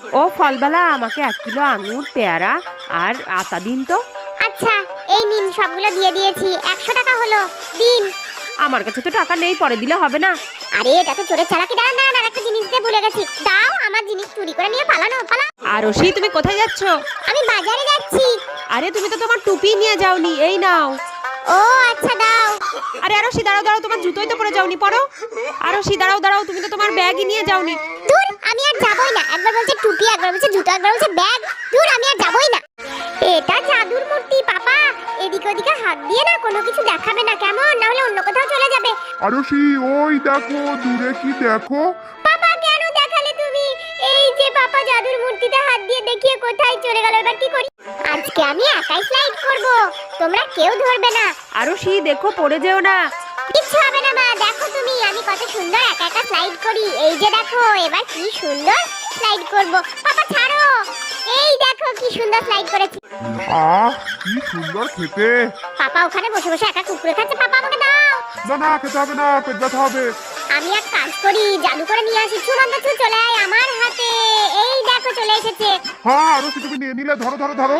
ও ফলবেলা আমাকে এক কিলো আঙুর পেয়ারা আর আতা দিন তো। আচ্ছা এই নিন সবগুলো দিয়ে দিয়েছি। একশো টাকা হলো দিন। আমার কাছে তো টাকা নেই পরে দিলে হবে না। আরে এটা তো চোরের চালাকি। দাঁড়ান দাঁড়ান আর একটা জিনিস দিয়ে ভুলে গেছি। দাও আমার জিনিস চুরি করে নিয়ে পালানো পালা আর ওসি তুমি কোথায় যাচ্ছ? আমি বাজারে যাচ্ছি। আরে তুমি তো তোমার টুপি নিয়ে যাওনি এই নাও। ও আচ্ছা দাও। আরে আরও সি দাঁড়াও দাঁড়াও তোমার জুতোই তো পরে যাওনি পরো। আরও সি দাঁড়াও দাঁড়াও তুমি তো তোমার ব্যাগই নিয়ে যাওনি। যাবই না। একবার বলছে টুপি একবার বলছে জুতো একবার বলছে ব্যাগ। দূর আমি আর যাবই না। এটা জাদুর মূর্তি পাপা। এদিকে ওদিকে হাত দিয়ে না কোনো কিছু দেখাবে না কেমন? না হলে অন্য কোথাও চলে যাবে। আরশি ওই দেখো দূরে কি দেখো? পাপা কেন দেখালে তুমি? এই যে পাপা জাদুর মূর্তিতে হাত দিয়ে দেখিয়ে কোথায় চলে গেল এবার কি করি? আজকে আমি একাই স্লাইড করব। তোমরা কেউ ধরবে না। আরও সি দেখো পড়ে যেও না। কিচ্ছু হবে না মা। দেখো তুমি আমি কত সুন্দর একা একা স্লাইড এবার কি সুন্দর স্লাইড করব। পাপা ছাড়ো। এই দেখো কি সুন্দর স্লাইড করেছি। আহ কি সুন্দর খেতে। পাপা ওখানে বসে বসে একা কুকুরে খাচ্ছে। পাপা আমাকে দাও। না না খেতে হবে না পেট ব্যথা হবে। আমি এক কাজ করি জাদু করে নিয়ে আসি। ছুমন্ত ছু চলে আয় আমার হাতে। এই দেখো চলে এসেছে। হ্যাঁ আরশি তুমি নিয়ে নিলে ধরো ধরো ধরো।